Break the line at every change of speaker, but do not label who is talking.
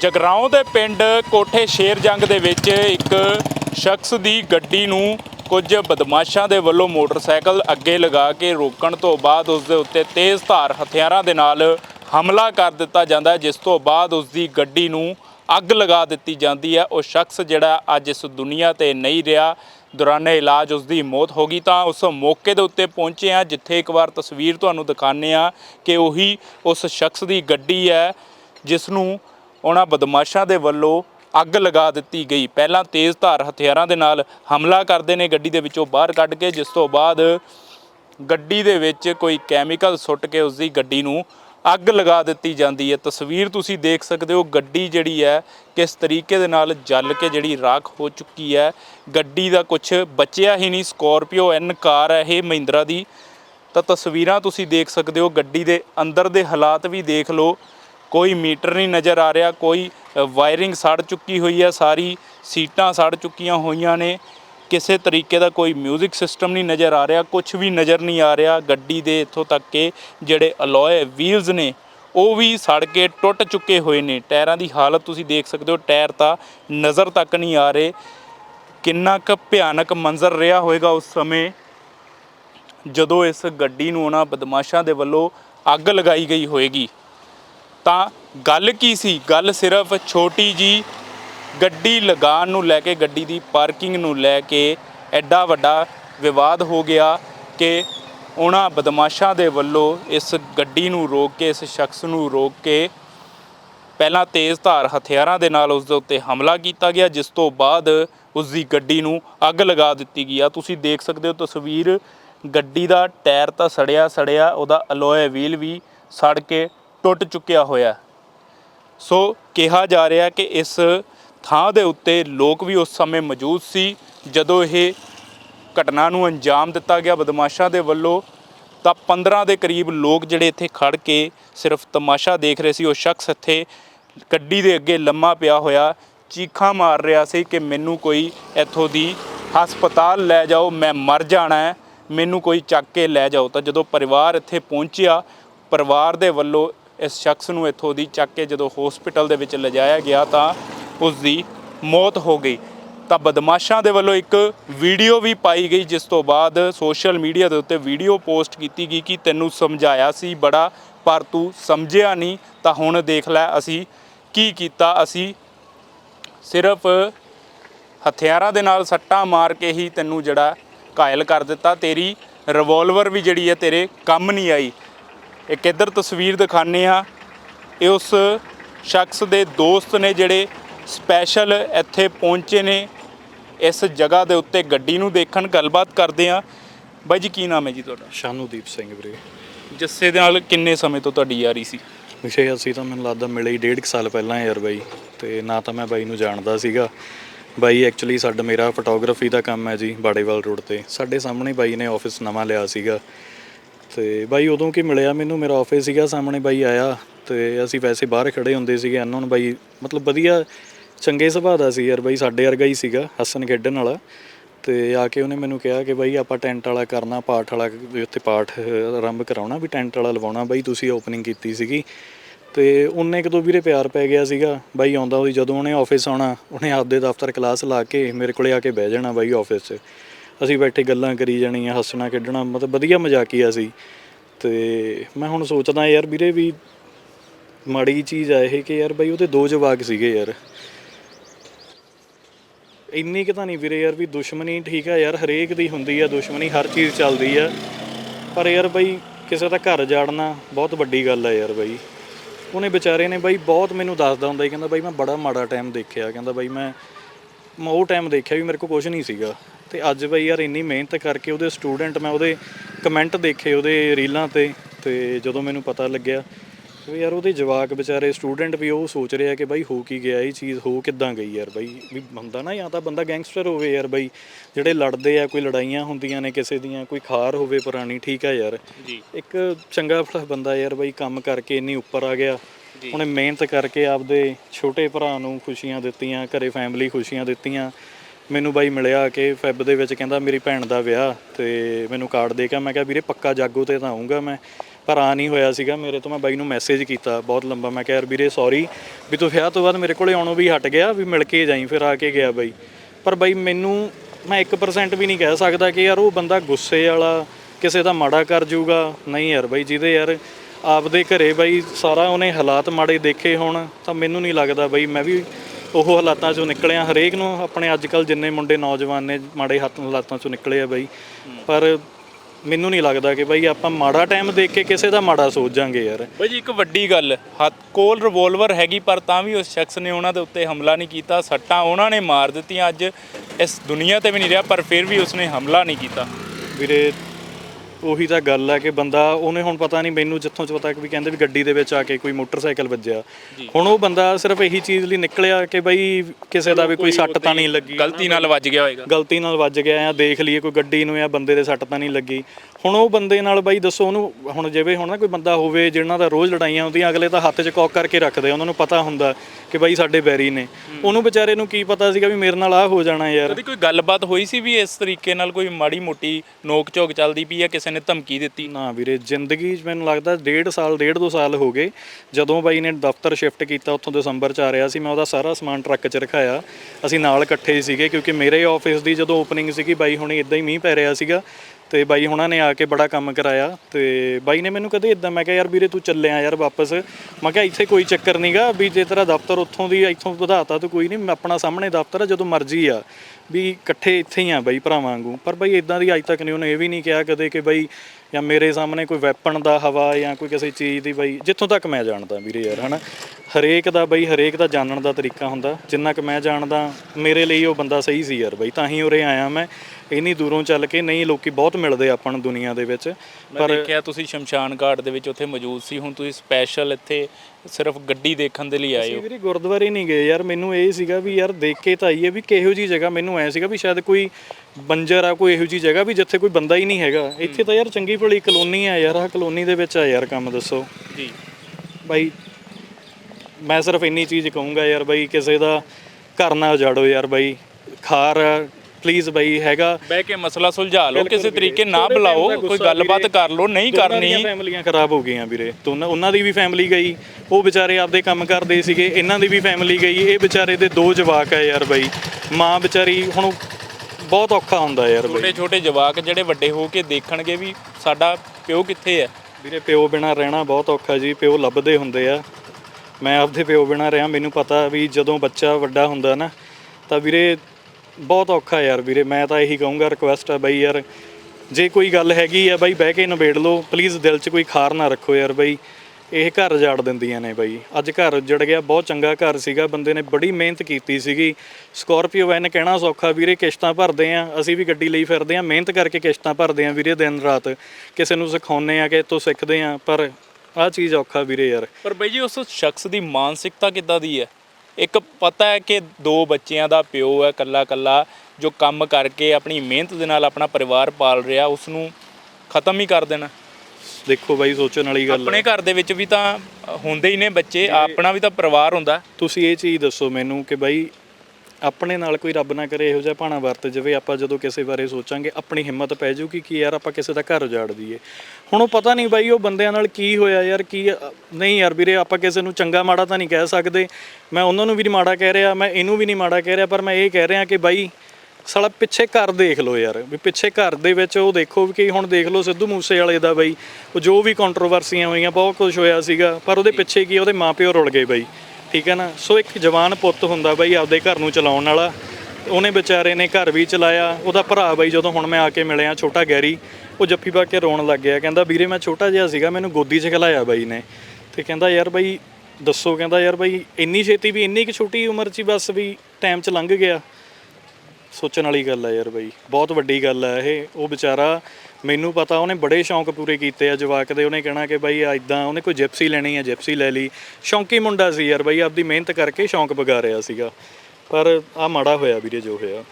ਜਗਰਾਉਂ ਦੇ ਪਿੰਡ ਕੋਠੇ ਸ਼ੇਰ ਜੰਗ ਦੇ ਵਿੱਚ ਇੱਕ ਸ਼ਖਸ ਦੀ ਗੱਡੀ ਨੂੰ ਕੁਝ ਬਦਮਾਸ਼ਾਂ ਦੇ ਵੱਲੋਂ ਮੋਟਰਸਾਈਕਲ ਅੱਗੇ ਲਗਾ ਕੇ ਰੋਕਣ ਤੋਂ ਬਾਅਦ ਉਸ ਦੇ ਉੱਤੇ ਤੇਜ਼ ਧਾਰ ਹਥਿਆਰਾਂ ਦੇ ਨਾਲ ਹਮਲਾ ਕਰ ਦਿੱਤਾ ਜਾਂਦਾ ਹੈ, ਜਿਸ ਤੋਂ ਬਾਅਦ ਉਸ ਦੀ ਗੱਡੀ ਨੂੰ ਅੱਗ ਲਗਾ ਦਿੱਤੀ ਜਾਂਦੀ ਹੈ। ਉਹ ਸ਼ਖਸ ਜਿਹੜਾ ਅੱਜ ਇਸ ਦੁਨੀਆ ਤੇ ਨਹੀਂ ਰਿਹਾ, ਦੌਰਾਨੇ ਇਲਾਜ ਉਸ ਦੀ ਮੌਤ ਹੋ ਗਈ। ਤਾਂ ਉਸ ਮੌਕੇ ਦੇ ਉੱਤੇ ਪਹੁੰਚੇ ਆ ਜਿੱਥੇ ਇੱਕ ਵਾਰ ਤਸਵੀਰ ਤੁਹਾਨੂੰ ਦਿਖਾਣੇ ਆ ਕਿ ਉਹੀ ਉਸ ਸ਼ਖਸ ਦੀ ਗੱਡੀ ਹੈ, ਜਿਸ ਨੂੰ ਉਹਨਾਂ ਬਦਮਾਸ਼ਾਂ ਦੇ ਵੱਲੋਂ ਅੱਗ ਲਗਾ ਦਿੱਤੀ ਗਈ। ਪਹਿਲਾਂ ਤੇਜ਼ ਧਾਰ ਹਥਿਆਰਾਂ ਦੇ ਨਾਲ ਹਮਲਾ ਕਰਦੇ ਨੇ। ਗੱਡੀ ਦੇ ਵਿੱਚੋਂ ਬਾਹਰ ਕੱਢ ਕੇ, ਜਿਸ ਤੋਂ ਬਾਅਦ ਗੱਡੀ ਦੇ ਵਿੱਚ ਕੋਈ ਕੈਮੀਕਲ ਸੁੱਟ ਕੇ ਉਸ ਦੀ ਗੱਡੀ ਨੂੰ ਅੱਗ ਲਗਾ ਦਿੱਤੀ ਜਾਂਦੀ ਹੈ। ਤਸਵੀਰ ਤੁਸੀਂ ਦੇਖ ਸਕਦੇ ਹੋ, ਗੱਡੀ ਜਿਹੜੀ ਹੈ, ਕਿਸ ਤਰੀਕੇ ਦੇ ਨਾਲ ਜਲ ਕੇ ਜਿਹੜੀ ਰਾਖ ਹੋ ਚੁੱਕੀ ਹੈ। ਗੱਡੀ ਦਾ ਕੁਝ ਬਚਿਆ ਹੀ ਨਹੀਂ। ਸਕੋਰਪੀਓ ਐਨ ਕਾਰ ਹੈ ਇਹ ਮਹਿੰਦਰਾ ਦੀ। ਤਾਂ ਤਸਵੀਰਾਂ ਤੁਸੀਂ ਦੇਖ ਸਕਦੇ ਹੋ, ਗੱਡੀ ਦੇ ਅੰਦਰ ਦੇ ਹਾਲਾਤ ਵੀ ਦੇਖ ਲਓ। ਕੋਈ ਮੀਟਰ ਨਹੀਂ ਨਜ਼ਰ ਆ ਰਿਹਾ, ਕੋਈ ਵਾਇਰਿੰਗ ਸੜ ਚੁੱਕੀ ਹੋਈ ਹੈ, ਸਾਰੀ ਸੀਟਾਂ ਸੜ ਚੁੱਕੀਆਂ ਹੋਈਆਂ ਨੇ। ਕਿਸੇ ਤਰੀਕੇ ਦਾ ਕੋਈ 뮤직 ਸਿਸਟਮ ਨਹੀਂ ਨਜ਼ਰ ਆ ਰਿਹਾ ਕੁਝ ਵੀ ਨਜ਼ਰ ਨਹੀਂ ਆ ਰਿਹਾ ਗੱਡੀ ਦੇ ਇੱਥੋਂ ਤੱਕ ਕਿ ਜਿਹੜੇ ਅਲੋਏ ਵੀਲਸ ਨੇ, ਉਹ ਵੀ ਸੜ ਕੇ ਟੁੱਟ ਚੁੱਕੇ ਹੋਏ ਨੇ। ਟਾਇਰਾਂ ਦੀ ਹਾਲਤ ਤੁਸੀਂ ਦੇਖ ਸਕਦੇ ਹੋ, ਟਾਇਰ ਤਾਂ ਨਜ਼ਰ ਤੱਕ ਨਹੀਂ ਆ ਰਹੇ। ਕਿੰਨਾ ਕੁ ਭਿਆਨਕ ਮੰਜ਼ਰ ਰਿਹਾ ਹੋਵੇਗਾ ਉਸ ਸਮੇਂ, ਜਦੋਂ ਇਸ ਗੱਡੀ ਨੂੰ ਉਹਨਾਂ ਬਦਮਾਸ਼ਾਂ ਦੇ ਵੱਲੋਂ ਅੱਗ ਲਗਾਈ ਗਈ ਹੋਏਗੀ। ਤਾਂ ਗੱਲ ਕੀ ਸੀ? ਗੱਲ ਸਿਰਫ ਛੋਟੀ ਜੀ ਗੱਡੀ ਲਗਾਉਣ ਨੂੰ ਲੈ ਕੇ, ਗੱਡੀ ਦੀ ਪਾਰਕਿੰਗ ਨੂੰ ਲੈ ਕੇ ਐਡਾ ਵੱਡਾ ਵਿਵਾਦ ਹੋ ਗਿਆ ਕਿ ਉਹਨਾਂ ਬਦਮਾਸ਼ਾਂ ਦੇ ਵੱਲੋਂ ਇਸ ਗੱਡੀ ਨੂੰ ਰੋਕ ਕੇ, ਇਸ ਸ਼ਖਸ ਨੂੰ ਰੋਕ ਕੇ ਪਹਿਲਾਂ ਤੇਜ਼ ਧਾਰ ਹਥਿਆਰਾਂ ਦੇ ਨਾਲ ਉਸ ਦੇ ਉੱਤੇ ਹਮਲਾ ਕੀਤਾ ਗਿਆ, ਜਿਸ ਤੋਂ ਬਾਅਦ ਉਸ ਦੀ ਗੱਡੀ ਨੂੰ ਅੱਗ ਲਗਾ ਦਿੱਤੀ ਗਈ ਆ। ਤੁਸੀਂ ਦੇਖ ਸਕਦੇ ਹੋ ਤਸਵੀਰ, ਗੱਡੀ ਦਾ ਟਾਇਰ ਤਾਂ ਸੜਿਆ ਸੜਿਆ ਉਹਦਾ ਅਲੋਏ ਵੀਲ ਵੀ ਸੜ ਕੇ ਟੁੱਟ ਚੁੱਕਿਆ ਹੋਇਆ। ਸੋ ਕਿਹਾ ਜਾ ਰਿਹਾ ਕਿ ਇਸ ਥਾਂ ਦੇ ਉੱਤੇ ਲੋਕ ਵੀ ਉਸ ਸਮੇਂ ਮੌਜੂਦ ਸੀ, ਜਦੋਂ ਇਹ ਘਟਨਾ ਨੂੰ ਅੰਜਾਮ ਦਿੱਤਾ ਗਿਆ ਬਦਮਾਸ਼ਾਂ ਦੇ ਵੱਲੋਂ, ਤਾਂ 15 ਦੇ ਕਰੀਬ ਲੋਕ ਜਿਹੜੇ ਇੱਥੇ ਖੜ ਕੇ ਸਿਰਫ ਤਮਾਸ਼ਾ ਦੇਖ ਰਹੇ ਸੀ। ਉਹ ਸ਼ਖਸ ਇੱਥੇ ਗੱਡੀ ਦੇ ਅੱਗੇ ਲੰਮਾ ਪਿਆ ਹੋਇਆ, ਚੀਖਾਂ ਮਾਰ ਰਿਹਾ ਸੀ ਕਿ ਮੈਨੂੰ ਕੋਈ ਇੱਥੋਂ ਦੀ ਹਸਪਤਾਲ ਲੈ ਜਾਓ, ਮੈਂ ਮਰ ਜਾਣਾ ਹੈ, ਮੈਨੂੰ ਕੋਈ ਚੱਕ ਕੇ ਲੈ ਜਾਓ। ਤਾਂ ਜਦੋਂ ਪਰਿਵਾਰ ਇੱਥੇ ਪਹੁੰਚਿਆ, ਪਰਿਵਾਰ ਦੇ ਵੱਲੋਂ ਇਸ ਸ਼ਖਸ ਨੂੰ ਇੱਥੋਂ ਦੀ ਚੱਕ ਕੇ ਜਦੋਂ ਹਸਪੀਟਲ ਦੇ ਵਿੱਚ ਲਿਜਾਇਆ ਗਿਆ ਤਾਂ ਉਸ ਦੀ ਮੌਤ ਹੋ ਗਈ। ਤਾਂ ਬਦਮਾਸ਼ਾਂ ਦੇ ਵੱਲੋਂ ਇੱਕ ਵੀਡੀਓ ਵੀ ਪਾਈ ਗਈ, ਜਿਸ ਤੋਂ ਬਾਅਦ ਸੋਸ਼ਲ ਮੀਡੀਆ ਦੇ ਉੱਤੇ ਵੀਡੀਓ ਪੋਸਟ ਕੀਤੀ ਗਈ ਕਿ ਤੈਨੂੰ ਸਮਝਾਇਆ ਸੀ, ਬੜਾ ਪਰ ਤੂੰ ਸਮਝਿਆ ਨਹੀਂ। ਤਾਂ ਹੁਣ ਦੇਖ ਲੈ ਅਸੀਂ ਕੀ ਕੀਤਾ। ਅਸੀਂ ਸਿਰਫ ਹਥਿਆਰਾਂ ਦੇ ਨਾਲ ਸੱਟਾਂ ਮਾਰ ਕੇ ਹੀ ਤੈਨੂੰ ਜਿਹੜਾ ਘਾਇਲ ਕਰ ਦਿੱਤਾ। ਤੇਰੀ ਰਿਵਾਲਵਰ ਵੀ ਜਿਹੜੀ ਹੈ ਤੇਰੇ ਕੰਮ ਨਹੀਂ ਆਈ। ਇੱਕ ਇੱਧਰ ਤਸਵੀਰ ਦਿਖਾਣੇ ਆ ਇਹ ਉਸ ਸ਼ਖਸ ਦੇ ਦੋਸਤ ਨੇ ਜਿਹੜੇ ਸਪੈਸ਼ਲ ਇੱਥੇ ਪਹੁੰਚੇ ਨੇ। ਇਸ ਜਗ੍ਹਾ ਦੇ ਉੱਤੇ ਗੱਡੀ ਨੂੰ ਦੇਖਣ ਗੱਲਬਾਤ ਕਰਦੇ ਆ ਬਾਈ ਜੀ ਕੀ ਨਾਮ ਹੈ ਜੀ ਤੁਹਾਡਾ?
ਸ਼ਾਨੂਦੀਪ ਸਿੰਘ ਵੀਰੇ।
ਜੱਸੇ ਦੇ ਨਾਲ ਕਿੰਨੇ ਸਮੇਂ ਤੋਂ ਤੁਹਾਡੀ ਯਾਰੀ ਸੀ?
ਵਿਸ਼ੇ ਅਸੀਂ ਤਾਂ ਮੈਨੂੰ ਲੱਗਦਾ ਮਿਲੇ ਹੀ ਡੇਢ ਕੁ ਸਾਲ ਪਹਿਲਾਂ ਯਾਰ ਬਾਈ। ਤੇ ਨਾ ਤਾਂ ਮੈਂ ਬਾਈ ਨੂੰ ਜਾਣਦਾ ਸੀਗਾ। ਬਾਈ ਐਕਚੁਅਲੀ ਸਾਡਾ ਮੇਰਾ ਫੋਟੋਗ੍ਰਾਫੀ ਦਾ ਕੰਮ ਹੈ ਜੀ ਬਾੜੇਵਾਲ ਰੋਡ ਤੇ। ਸਾਡੇ ਸਾਹਮਣੇ ਬਾਈ ਨੇ ਆਫਿਸ ਨਵਾਂ ਲਿਆ ਸੀਗਾ। ਤੇ ਬਾਈ ਉਦੋਂ ਕੀ ਮਿਲਿਆ? ਮੈਨੂੰ ਮੇਰਾ ਆਫਿਸ ਸੀਗਾ ਸਾਹਮਣੇ ਬਾਈ ਆਇਆ ਤੇ ਅਸੀਂ ਵੈਸੇ ਬਾਹਰ ਖੜੇ ਹੁੰਦੇ ਸੀਗੇ ਅਨਨੋਨ ਬਾਈ। ਮਤਲਬ ਵਧੀਆ, ਚੰਗੇ ਸੁਭਾਅ ਦਾ ਸੀ ਯਾਰ ਬਾਈ, ਸਾਡੇ ਵਰਗਾ ਹੀ ਸੀਗਾ ਹੱਸਣ ਖੇਡਣ ਵਾਲਾ। ਤੇ ਆ ਕੇ ਉਹਨੇ ਮੈਨੂੰ ਕਿਹਾ ਕਿ ਬਾਈ ਆਪਾਂ ਟੈਂਟ ਵਾਲਾ ਕਰਨਾ, ਪਾਠ ਵਾਲਾ ਵੀ ਉੱਥੇ ਪਾਠ ਆਰੰਭ ਕਰਾਉਣਾ, ਵੀ ਟੈਂਟ ਵਾਲਾ ਲਵਾਉਣਾ। ਬਾਈ ਤੁਸੀਂ ਓਪਨਿੰਗ ਕੀਤੀ ਸੀਗੀ। ਤੇ ਉਹਨੇ ਕਦੋਂ ਵੀਰੇ ਪਿਆਰ ਪੈ ਗਿਆ ਸੀਗਾ। ਬਾਈ ਆਉਂਦਾ ਹੋਈ ਜਦੋਂ ਉਹਨੇ ਆਫਿਸ ਆਉਣਾ, ਉਹਨੇ ਆਪਦੇ ਦਫ਼ਤਰ ਕਲਾਸ ਲਾ ਕੇ ਮੇਰੇ ਕੋਲੇ ਆ ਕੇ ਬਹਿ ਜਾਣਾ ਬਾਈ ਆਫਿਸ 'ਚ। ਅਸੀਂ ਬੈਠੇ ਗੱਲਾਂ ਕਰੀ ਜਾਣੀਆਂ, ਹੱਸਣਾ, ਖੇਡਣਾ, ਮਤਲਬ ਵਧੀਆ ਮਜ਼ਾਕੀਆ ਸੀ ਤੇ ਮੈਂ ਹੁਣ ਸੋਚਦਾ ਯਾਰ ਵੀਰੇ ਵੀ ਮਾੜੀ ਚੀਜ਼ ਆ ਇਹ ਕਿ ਯਾਰ ਬਾਈ ਉਹਦੇ ਦੋ ਜਵਾਕ ਸੀਗੇ ਯਾਰ। ਇੰਨੀ ਕਿ ਤਾਂ ਨਹੀਂ ਵੀਰੇ ਯਾਰ ਵੀ ਦੁਸ਼ਮਣੀ ਠੀਕ ਆ ਯਾਰ, ਹਰੇਕ ਦੀ ਹੁੰਦੀ ਆ, ਦੁਸ਼ਮਣੀ ਹਰ ਚੀਜ਼ ਚੱਲਦੀ ਆ। ਪਰ ਯਾਰ ਬਾਈ ਕਿਸੇ ਦਾ ਘਰ ਜਾੜਨਾ ਬਹੁਤ ਵੱਡੀ ਗੱਲ ਆ ਯਾਰ ਬਾਈ। ਉਹਨੇ ਵਿਚਾਰੇ ਨੇ ਬਾਈ ਬਹੁਤ ਮੈਨੂੰ ਦੱਸਦਾ ਹੁੰਦਾ ਸੀ, ਕਹਿੰਦਾ ਬਾਈ ਮੈਂ ਬੜਾ ਮਾੜਾ ਟਾਈਮ ਦੇਖਿਆ, ਕਹਿੰਦਾ ਬਾਈ ਮੈਂ ਮੈਂ ਉਹ ਟਾਈਮ ਦੇਖਿਆ ਵੀ ਮੇਰੇ ਕੋਲ ਕੁਝ ਨਹੀਂ ਸੀਗਾ। ਤੇ ਅੱਜ ਬਾਈ ਯਾਰ ਇੰਨੀ ਮਿਹਨਤ ਕਰਕੇ ਉਹਦੇ ਸਟੂਡੈਂਟ ਮੈਂ ਉਹਦੇ ਕਮੈਂਟ ਦੇਖੇ ਉਹਦੇ ਰੀਲਾਂ ਤੇ ਤੇ ਜਦੋਂ ਮੈਨੂੰ ਪਤਾ ਲੱਗਿਆ ਵੀ ਯਾਰ ਉਹਦੇ ਜਵਾਕ ਵਿਚਾਰੇ ਸਟੂਡੈਂਟ ਵੀ ਉਹ ਸੋਚ ਰਿਹਾ ਕਿ ਬਾਈ ਹੋ ਕੀ ਗਿਆ ਇਹ ਚੀਜ਼ ਹੋ ਕਿੱਦਾਂ ਗਈ ਯਾਰ ਬਾਈ? ਵੀ ਬੰਦਾ ਨਾ ਜਾਂ ਤਾਂ ਬੰਦਾ ਗੈਂਗਸਟਰ ਹੋਵੇ ਯਾਰ ਬਾਈ ਜਿਹੜੇ ਲੜਦੇ ਆ ਕੋਈ ਲੜਾਈਆਂ ਹੁੰਦੀਆਂ ਨੇ ਕਿਸੇ ਦੀਆਂ ਕੋਈ ਖਾਰ ਹੋਵੇ ਪੁਰਾਣੀ ਠੀਕ ਆ ਯਾਰ।
ਜੀ।
ਇੱਕ ਚੰਗਾ ਭਲਾ ਬੰਦਾ ਯਾਰ ਬਾਈ ਕੰਮ ਕਰਕੇ ਇੰਨੀ ਉੱਪਰ ਆ ਗਿਆ। ਉਹਨੇ ਮਿਹਨਤ ਕਰਕੇ ਆਪਦੇ ਛੋਟੇ ਭਰਾ ਨੂੰ ਖੁਸ਼ੀਆਂ ਦਿੱਤੀਆਂ, ਘਰੇ ਫੈਮਿਲੀ ਖੁਸ਼ੀਆਂ ਦਿੱਤੀਆਂ। ਮੈਨੂੰ ਬਾਈ ਮਿਲਿਆ ਕਿ ਫੈਬ ਦੇ ਵਿੱਚ ਕਹਿੰਦਾ ਮੇਰੀ ਭੈਣ ਦਾ ਵਿਆਹ ਤੇ ਮੈਨੂੰ ਕਾਰਡ ਦੇ ਕੇ ਮੈਂ ਕਿਹਾ, ਵੀਰੇ, ਪੱਕਾ ਜਾਗੋ ਤੇ ਤਾਂ ਆਉਂਗਾ ਮੈਂ। ਪਰ ਆ ਨਹੀਂ ਹੋਇਆ ਸੀਗਾ। ਮੇਰੇ ਤੋਂ ਮੈਂ ਬਾਈ ਨੂੰ ਮੈਸੇਜ ਕੀਤਾ ਬਹੁਤ ਲੰਬਾ। ਮੈਂ ਕਿਹਾ, ਯਾਰ ਵੀਰੇ ਸੌਰੀ ਵੀ ਤੂੰ ਵਿਆਹ ਤੋਂ ਬਾਅਦ ਮੇਰੇ ਕੋਲੇ ਆਉਣੋਂ ਵੀ ਹਟ ਗਿਆ, ਵੀ ਮਿਲ ਕੇ ਜਾਈ, ਫਿਰ ਆ ਕੇ ਗਿਆ ਬਾਈ। ਪਰ ਬਾਈ ਮੈਨੂੰ ਮੈਂ 1% ਵੀ ਨਹੀਂ ਕਹਿ ਸਕਦਾ ਕਿ ਯਾਰ ਉਹ ਬੰਦਾ ਗੁੱਸੇ ਵਾਲਾ, ਕਿਸੇ ਦਾ ਮਾੜਾ ਕਰ ਜੂਗਾ। ਨਹੀਂ ਯਾਰ ਬਾਈ, ਜਿਹਦੇ ਯਾਰ ਆਪਦੇ ਘਰੇ ਬਾਈ ਸਾਰਾ ਉਹਨੇ ਹਾਲਾਤ ਮਾੜੇ ਦੇਖੇ ਹੋਣ ਤਾਂ ਮੈਨੂੰ ਨਹੀਂ ਲੱਗਦਾ ਬਾਈ ਮੈਂ ਵੀ ਉਹ ਹਾਲਾਤਾਂ ਚੋਂ ਨਿਕਲਿਆ। ਹਰੇਕ ਨੂੰ ਆਪਣੇ ਅੱਜ ਕੱਲ ਜਿੰਨੇ ਮੁੰਡੇ ਨੌਜਵਾਨ ਨੇ ਮਾੜੇ ਹੱਥ ਹਾਲਾਤਾਂ ਚੋਂ ਨਿਕਲੇ ਆ ਬਾਈ। ਪਰ ਮੈਨੂੰ ਨਹੀਂ ਲੱਗਦਾ ਕਿ ਬਾਈ ਆਪਾਂ ਮਾੜਾ ਟਾਈਮ ਦੇਖ ਕੇ ਕਿਸੇ ਦਾ ਮਾੜਾ ਸੋਚ ਜਾਾਂਗੇ ਯਾਰ।
ਬਾਈ ਜੀ ਇੱਕ ਵੱਡੀ ਗੱਲ ਹੱਥ ਕੋਲ ਰਿਵੋਲਵਰ ਹੈਗੀ ਪਰ ਤਾਂ ਵੀ ਉਸ ਸ਼ਖਸ ਨੇ ਉਹਨਾਂ ਦੇ ਉੱਤੇ ਹਮਲਾ ਨਹੀਂ ਕੀਤਾ। ਸੱਟਾਂ ਉਹਨਾਂ ਨੇ ਮਾਰ ਦਿੱਤੀਆਂ ਅੱਜ ਇਸ ਦੁਨੀਆ ਤੇ ਵੀ ਨਹੀਂ ਰਿਹਾ ਪਰ ਫਿਰ ਵੀ ਉਸਨੇ ਹਮਲਾ ਨਹੀਂ ਕੀਤਾ।
ਵੀਰੇ ਉਹੀ ਤਾਂ ਗੱਲ ਹੈ ਕਿ ਬੰਦਾ ਉਹਨੇ ਹੁਣ ਪਤਾ ਨਹੀਂ ਮੈਨੂੰ ਜਿੱਥੋਂ ਚ ਪਤਾ ਕਿ ਵੀ ਕਹਿੰਦੇ ਵੀ ਗੱਡੀ ਦੇ ਵਿੱਚ ਆ ਕੇ ਕੋਈ ਮੋਟਰਸਾਈਕਲ ਵੱਜਿਆ। ਹੁਣ ਉਹ ਬੰਦਾ ਸਿਰਫ ਇਹੀ ਚੀਜ਼ ਲਈ ਨਿਕਲਿਆ ਕਿ ਬਈ ਕਿਸੇ ਦਾ ਵੀ ਕੋਈ ਸੱਟ ਤਾਂ ਨਹੀਂ ਲੱਗੀ।
ਗਲਤੀ ਨਾਲ ਵੱਜ ਗਿਆ ਹੋਏਗਾ।
ਗਲਤੀ ਨਾਲ ਵੱਜ ਗਿਆ ਆ ਦੇਖ ਲਈਏ ਕੋਈ ਗੱਡੀ ਨੂੰ ਜਾਂ ਬੰਦੇ ਦੇ ਸੱਟ ਤਾਂ ਨਹੀਂ ਲੱਗੀ। ਹੁਣ ਉਹ ਬੰਦੇ ਨਾਲ ਬਾਈ ਦੱਸੋ ਉਹਨੂੰ ਹੁਣ ਜਿਵੇਂ ਹੁਣ ਨਾ ਕੋਈ ਬੰਦਾ ਹੋਵੇ ਜਿਹਨਾਂ ਦਾ ਰੋਜ਼ ਲੜਾਈਆਂ ਹੁੰਦੀਆਂ ਅਗਲੇ ਤਾਂ ਹੱਥ 'ਚ ਕੌਕ ਕਰਕੇ ਰੱਖਦੇ ਆ, ਉਹਨਾਂ ਨੂੰ ਪਤਾ ਹੁੰਦਾ ਕਿ ਬਾਈ ਸਾਡੇ ਬੈਰੀ ਨੇ। ਉਹਨੂੰ ਵਿਚਾਰੇ ਨੂੰ ਕੀ ਪਤਾ ਸੀਗਾ ਵੀ ਮੇਰੇ ਨਾਲ ਆਹ ਹੋ ਜਾਣਾ ਯਾਰ।
ਕਦੀ ਕੋਈ ਗੱਲਬਾਤ ਹੋਈ ਸੀ ਵੀ ਇਸ ਤਰੀਕੇ ਨਾਲ ਕੋਈ ਮਾੜੀ ਮੋਟੀ ਨੋਕ ਝੋਕ ਚੱਲਦੀ ਪਈ ਹੈ ਕਿਸੇ ਨੇ ਧਮਕੀ ਦਿੱਤੀ,
ਨਾ ਵੀਰੇ, ਜ਼ਿੰਦਗੀ 'ਚ ਮੈਨੂੰ ਲੱਗਦਾ ਡੇਢ ਸਾਲ, ਡੇਢ ਦੋ ਸਾਲ ਹੋ ਗਏ। ਜਦੋਂ ਬਾਈ ਨੇ ਦਫ਼ਤਰ ਸ਼ਿਫਟ ਕੀਤਾ, ਉੱਥੋਂ ਦਸੰਬਰ 'ਚ ਆ ਰਿਹਾ ਸੀ, ਮੈਂ ਉਹਦਾ ਸਾਰਾ ਸਮਾਨ ਟਰੱਕ 'ਚ ਰਖਾਇਆ। ਅਸੀਂ ਨਾਲ ਇਕੱਠੇ ਸੀਗੇ, ਕਿਉਂਕਿ ਮੇਰੇ ਆਫਿਸ ਦੀ ਜਦੋਂ ਓਪਨਿੰਗ ਸੀਗੀ, ਬਾਈ ਹੁਣੇ ਇਦਾਂ ਹੀ ਮੀਂਹ ਪੈ ਰਿਹਾ ਸੀਗਾ ਤੇ ਬਾਈ ਹੁਣਾਂ ਨੇ ਆ ਕੇ ਬੜਾ ਕੰਮ ਕਰਾਇਆ ਤੇ ਬਾਈ ਨੇ ਮੈਨੂੰ ਕਦੇ ਇਦਾਂ ਮੈਂ ਕਿਹਾ, ਯਾਰ ਵੀਰੇ, ਤੂੰ ਚੱਲਿਆ ਯਾਰ ਵਾਪਸ। ਮੈਂ ਕਿਹਾ, ਇੱਥੇ ਕੋਈ ਚੱਕਰ ਨਹੀਂਗਾ ਵੀ ਜੇ ਤੇਰਾ ਦਫ਼ਤਰ ਉੱਥੋਂ ਦੀ ਇੱਥੋਂ ਵਧਾਤਾ ਤਾਂ ਕੋਈ ਨਹੀਂ ਮੈਂ ਆਪਣਾ ਸਾਹਮਣੇ ਦਫ਼ਤਰ ਆ, ਜਦੋਂ ਮਰਜ਼ੀ ਆ। ਵੀ ਇਕੱਠੇ ਇੱਥੇ ਹੀ ਆ ਬਾਈ ਭਰਾਵਾਂ ਵਾਂਗੂ। ਪਰ ਬਾਈ ਇਦਾਂ ਦੀ ਅੱਜ ਤੱਕ ਨਹੀਂ ਉਹਨੇ ਇਹ ਵੀ ਨਹੀਂ ਕਿਹਾ ਕਦੇ ਕਿ ਬਾਈ ਜਾਂ ਮੇਰੇ ਸਾਹਮਣੇ ਕੋਈ ਵੈਪਨ ਦਾ ਹਵਾ ਜਾਂ ਕੋਈ ਕਿਸੇ ਚੀਜ਼ ਦੀ ਬਾਈ ਜਿੱਥੋਂ ਤੱਕ ਮੈਂ ਜਾਣਦਾ ਵੀਰੇ ਯਾਰ ਹਨਾ? ਹਰੇਕ ਦਾ ਬਾਈ ਹਰੇਕ ਦਾ ਜਾਣਨ ਦਾ ਤਰੀਕਾ ਹੁੰਦਾ। ਜਿੰਨਾ ਕਿ ਮੈਂ ਜਾਣਦਾ ਮੇਰੇ ਲਈ ਉਹ ਬੰਦਾ ਸਹੀ ਸੀ ਯਾਰ ਬਾਈ ਤਾਂ ਹੀ ਉਰੇ ਆਇਆ ਮੈਂ। ਇੰਨੀ ਦੂਰੋਂ ਚੱਲ ਕੇ ਨਹੀਂ ਲੋਕੀ ਬਹੁਤ ਮਿਲਦੇ ਆਪਾਂ ਨੂੰ ਦੁਨੀਆ ਦੇ ਵਿੱਚ।
ਮੈਂ ਦੇਖਿਆ ਤੁਸੀਂ ਸ਼ਮਸ਼ਾਨ ਘਾਟ ਦੇ ਵਿੱਚ ਉੱਥੇ ਮੌਜੂਦ ਸੀ ਹੁਣ ਤੁਸੀਂ ਸਪੈਸ਼ਲ ਇੱਥੇ ਸਿਰਫ ਗੱਡੀ ਦੇਖਣ ਦੇ ਲਈ ਆਏ ਹੋ।
ਵੀਰੇ ਗੁਰਦੁਆਰੇ ਨਹੀਂ ਗਏ ਯਾਰ ਮੈਨੂੰ ਇਹ ਸੀਗਾ ਵੀ ਯਾਰ ਦੇਖ ਕੇ ਤਾਂ ਆਈਏ ਵੀ ਕਿਹੋ ਜੀ ਜਗ੍ਹਾ ਮੈਨੂੰ ਐ ਸੀਗਾ ਵੀ ਸ਼ਾਇਦ ਕੋਈ ਬੰਜਰ ਆ ਕੋਈ ਇਹੋ ਜੀ ਜਗ੍ਹਾ ਵੀ ਜਿੱਥੇ ਕੋਈ ਬੰਦਾ ਹੀ ਨਹੀਂ ਹੈਗਾ। ਇੱਥੇ ਤਾਂ ਯਾਰ ਚੰਗੀ ਭਲੀ ਕਲੋਨੀ ਆ ਯਾਰ ਆਹ ਕਲੋਨੀ ਦੇ ਵਿੱਚ ਆ ਯਾਰ ਕੰਮ ਦੱਸੋ।
ਜੀ।
ਬਾਈ ਮੈਂ ਸਿਰਫ ਇੰਨੀ ਚੀਜ਼ ਕਹੂੰਗਾ ਯਾਰ ਬਾਈ ਕਿਸੇ ਦਾ ਘਰ ਨਾ ਉਜਾੜੋ ਯਾਰ ਬਾਈ। ਖਾਰ ਪਲੀਜ਼ ਬਾਈ ਹੈਗਾ।
ਬਹਿ ਕੇ ਮਸਲਾ ਸੁਲਝਾ ਲਓ ਕਿਸੇ। ਤਰੀਕੇ ਨਾ ਬੁਲਾਓ ਕੋਈ ਗੱਲਬਾਤ। ਕਰ ਲਓ ਨਹੀਂ ਕਰਨੀ।
ਫੈਮਲੀਆਂ ਖਰਾਬ ਹੋ ਗਈਆਂ ਵੀਰੇ। ਦੋਨਾਂ ਉਹਨਾਂ ਦੀ ਵੀ ਫੈਮਿਲੀ ਗਈ ਉਹ ਵਿਚਾਰੇ ਆਪਦੇ ਕੰਮ ਕਰਦੇ ਸੀਗੇ ਇਹਨਾਂ ਦੀ ਵੀ ਫੈਮਿਲੀ ਗਈ ਇਹ ਵਿਚਾਰੇ ਦੇ ਦੋ ਜਵਾਕ ਆ ਯਾਰ ਬਾਈ। ਮਾਂ ਵਿਚਾਰੀ ਹੁਣ ਬਹੁਤ ਔਖਾ ਹੁੰਦਾ ਯਾਰ ਬਾਈ।
ਛੋਟੇ ਛੋਟੇ ਜਵਾਕ ਜਿਹੜੇ ਵੱਡੇ ਹੋ ਕੇ ਦੇਖਣਗੇ ਵੀ ਸਾਡਾ ਪਿਓ ਕਿੱਥੇ ਹੈ
ਵੀਰੇ ਪਿਓ ਬਿਨਾ ਰਹਿਣਾ ਬਹੁਤ ਔਖਾ ਜੀ ਪਿਓ ਲੱਭਦੇ ਹੁੰਦੇ ਆ। ਮੈਂ ਆਪਦੇ ਪਿਓ ਬਿਨਾ ਰਿਹਾ ਮੈਨੂੰ ਪਤਾ ਵੀ ਜਦੋਂ ਬੱਚਾ ਵੱਡਾ ਹੁੰਦਾ ਨਾ ਤਾਂ ਵੀਰੇ ਬਹੁਤ ਔਖਾ ਯਾਰ ਵੀਰੇ, ਮੈਂ ਤਾਂ ਇਹੀ ਕਹੂੰਗਾ ਰਿਕੁਐਸਟ ਆ ਬਾਈ ਯਾਰ, ਜੇ ਕੋਈ ਗੱਲ ਹੈਗੀ ਆ ਬਾਈ ਬਹਿ ਕੇ ਨਿਬੇੜ ਲਓ ਪਲੀਜ਼ ਦਿਲ 'ਚ ਕੋਈ ਖਾਰ ਨਾ ਰੱਖੋ ਯਾਰ ਬਾਈ, ਇਹ ਘਰ ਜਾੜ ਦਿੰਦੀਆਂ ਨੇ ਬਾਈ। ਅੱਜ ਘਰ ਉੱਜੜ ਗਿਆ, ਬਹੁਤ ਚੰਗਾ ਘਰ ਸੀਗਾ, ਬੰਦੇ ਨੇ ਬੜੀ ਮਿਹਨਤ ਕੀਤੀ ਸੀਗੀ। ਸਕਾਰਪੀਓ ਵੈਨ ਕਹਿਣਾ ਸੌਖਾ ਵੀਰੇ, ਕਿਸ਼ਤਾਂ ਭਰਦੇ ਆ, ਅਸੀਂ ਵੀ ਗੱਡੀ ਲਈ ਫਿਰਦੇ ਆ, ਮਿਹਨਤ ਕਰਕੇ ਕਿਸ਼ਤਾਂ ਭਰਦੇ ਆ ਵੀਰੇ ਦਿਨ ਰਾਤ। ਕਿਸੇ ਨੂੰ ਸਿਖਾਉਂਦੇ ਆ ਕਿ ਤੋਂ ਸਿੱਖਦੇ ਆ, ਪਰ ਆਹ ਚੀਜ਼ ਔਖਾ ਵੀਰੇ ਯਾਰ।
ਪਰ ਬਾਈ ਜੀ ਉਸ ਸ਼ਖਸ ਦੀ ਮਾਨਸਿਕਤਾ ਕਿੱਦਾਂ ਦੀ ਹੈ? ਇੱਕ ਪਤਾ ਹੈ ਕਿ ਦੋ ਬੱਚਿਆਂ ਦਾ ਪਿਓ ਹੈ ਕੱਲਾ ਕੱਲਾ ਜੋ ਕੰਮ ਕਰਕੇ ਆਪਣੀ ਮਿਹਨਤ ਦੇ ਨਾਲ ਆਪਣਾ ਪਰਿਵਾਰ ਪਾਲ ਰਿਹਾ ਉਸ ਨੂੰ ਖਤਮ ਹੀ ਕਰ ਦੇਣਾ।
ਦੇਖੋ ਬਾਈ ਸੋਚਣ ਵਾਲੀ ਗੱਲ
ਆਪਣੇ ਘਰ ਦੇ ਵਿੱਚ ਵੀ ਤਾਂ ਹੁੰਦੇ ਹੀ ਨੇ ਬੱਚੇ ਆਪਣਾ ਵੀ ਤਾਂ ਪਰਿਵਾਰ ਹੁੰਦਾ।
ਤੁਸੀਂ ਇਹ ਚੀਜ਼ ਦੱਸੋ ਮੈਨੂੰ ਕਿ ਬਾਈ ਆਪਣੇ ਨਾਲ ਕੋਈ ਰੱਬ ਨਾ ਕਰੇ, ਇਹੋ ਜਿਹਾ ਭਾਣਾ ਵਰਤ ਜਾਵੇ, ਆਪਾਂ ਜਦੋਂ ਕਿਸੇ ਬਾਰੇ ਸੋਚਾਂਗੇ, ਆਪਣੀ ਹਿੰਮਤ ਪੈ ਜਾਊਗੀ ਕਿ ਯਾਰ ਆਪਾਂ ਕਿਸੇ ਦਾ ਘਰ ਉਜਾੜ ਦਈਏ। ਹੁਣ ਉਹ ਪਤਾ ਨਹੀਂ ਬਾਈ ਉਹ ਬੰਦਿਆਂ ਨਾਲ ਕੀ ਹੋਇਆ ਯਾਰ, ਕੀ ਨਹੀਂ ਯਾਰ ਵੀਰੇ, ਆਪਾਂ ਕਿਸੇ ਨੂੰ ਚੰਗਾ ਮਾੜਾ ਤਾਂ ਨਹੀਂ ਕਹਿ ਸਕਦੇ। ਮੈਂ ਉਹਨਾਂ ਨੂੰ ਵੀ ਨਹੀਂ ਮਾੜਾ ਕਹਿ ਰਿਹਾ, ਮੈਂ ਇਹਨੂੰ ਵੀ ਨਹੀਂ ਮਾੜਾ ਕਹਿ ਰਿਹਾ, ਪਰ ਮੈਂ ਇਹ ਕਹਿ ਰਿਹਾ ਕਿ ਬਾਈ, ਸਾਲਾ ਪਿੱਛੇ ਘਰ ਦੇਖ ਲਓ ਯਾਰ, ਵੀ ਪਿੱਛੇ ਘਰ ਦੇ ਵਿੱਚ ਉਹ ਦੇਖੋ ਵੀ ਕਿ ਹੁਣ ਦੇਖ ਲਓ ਸਿੱਧੂ ਮੂਸੇ ਵਾਲੇ ਦਾ ਬਾਈ, ਉਹ ਜੋ ਵੀ ਕੰਟਰੋਵਰਸੀਆਂ ਹੋਈਆਂ, ਬਹੁਤ ਕੁਝ ਹੋਇਆ ਸੀਗਾ, ਪਰ ਉਹਦੇ ਪਿੱਛੇ ਕੀ ਉਹਦੇ ਮਾਪਿਓ ਰੁਲ ਗਏ ਬਾਈ। ਠੀਕ ਹੈ ਨਾ? ਸੋ ਇੱਕ ਜਵਾਨ ਪੁੱਤ ਹੁੰਦਾ ਬਾਈ ਆਪਦੇ ਘਰ ਨੂੰ ਚਲਾਉਣ ਵਾਲਾ। ਉਹਨੇ ਵਿਚਾਰੇ ਨੇ ਘਰ ਵੀ ਚਲਾਇਆ। ਉਹਦਾ ਭਰਾ ਬਾਈ ਜਦੋਂ ਹੁਣ ਮੈਂ ਆ ਕੇ ਮਿਲਿਆ ਛੋਟਾ ਗੈਰੀ, ਉਹ ਜੱਫੀ ਪਾ ਕੇ ਰੋਣ ਲੱਗ ਗਿਆ। ਕਹਿੰਦਾ, ਵੀਰੇ, ਮੈਂ ਛੋਟਾ ਜਿਹਾ ਸੀਗਾ, ਮੈਨੂੰ ਗੋਦੀ 'ਚ ਖਿਲਾਇਆ ਬਾਈ ਨੇ। ਤੇ ਕਹਿੰਦਾ, ਯਾਰ ਬਾਈ, ਦੱਸੋ। ਕਹਿੰਦਾ, ਯਾਰ ਬਾਈ, ਇੰਨੀ ਛੇਤੀ ਵੀ ਇੰਨੀ ਕਿ ਛੋਟੀ ਉਮਰ 'ਚ ਹੀ ਬਸ ਵੀ ਟਾਈਮ 'ਚ ਲੰਘ ਗਿਆ। ਸੋਚਣ ਵਾਲੀ ਗੱਲ ਹੈ ਯਾਰ ਬਾਈ। ਬਹੁਤ ਵੱਡੀ ਗੱਲ ਹੈ ਇਹ। ਉਹ ਵਿਚਾਰਾ ਮੈਨੂੰ ਪਤਾ, ਉਹਨੇ ਬੜੇ ਸ਼ੌਂਕ ਪੂਰੇ ਕੀਤੇ ਆ ਜਵਾਕ ਦੇ। ਉਹਨੇ ਕਹਿਣਾ ਕਿ ਬਾਈ ਆ ਉਹਨੇ ਕੋਈ ਜਿਪਸੀ ਲੈਣੀ ਹੈ ਜਿਪਸੀ ਲੈ ਲਈ। ਸ਼ੌਂਕੀ ਮੁੰਡਾ ਸੀ ਯਾਰ ਬਾਈ, ਆਪਦੀ ਮਿਹਨਤ ਕਰਕੇ ਸ਼ੌਂਕ ਵਗਾ ਰਿਹਾ ਸੀਗਾ। ਪਰ ਆ ਮਾੜਾ ਹੋਇਆ ਵੀਰੇ ਜੋ ਹੋਇਆ।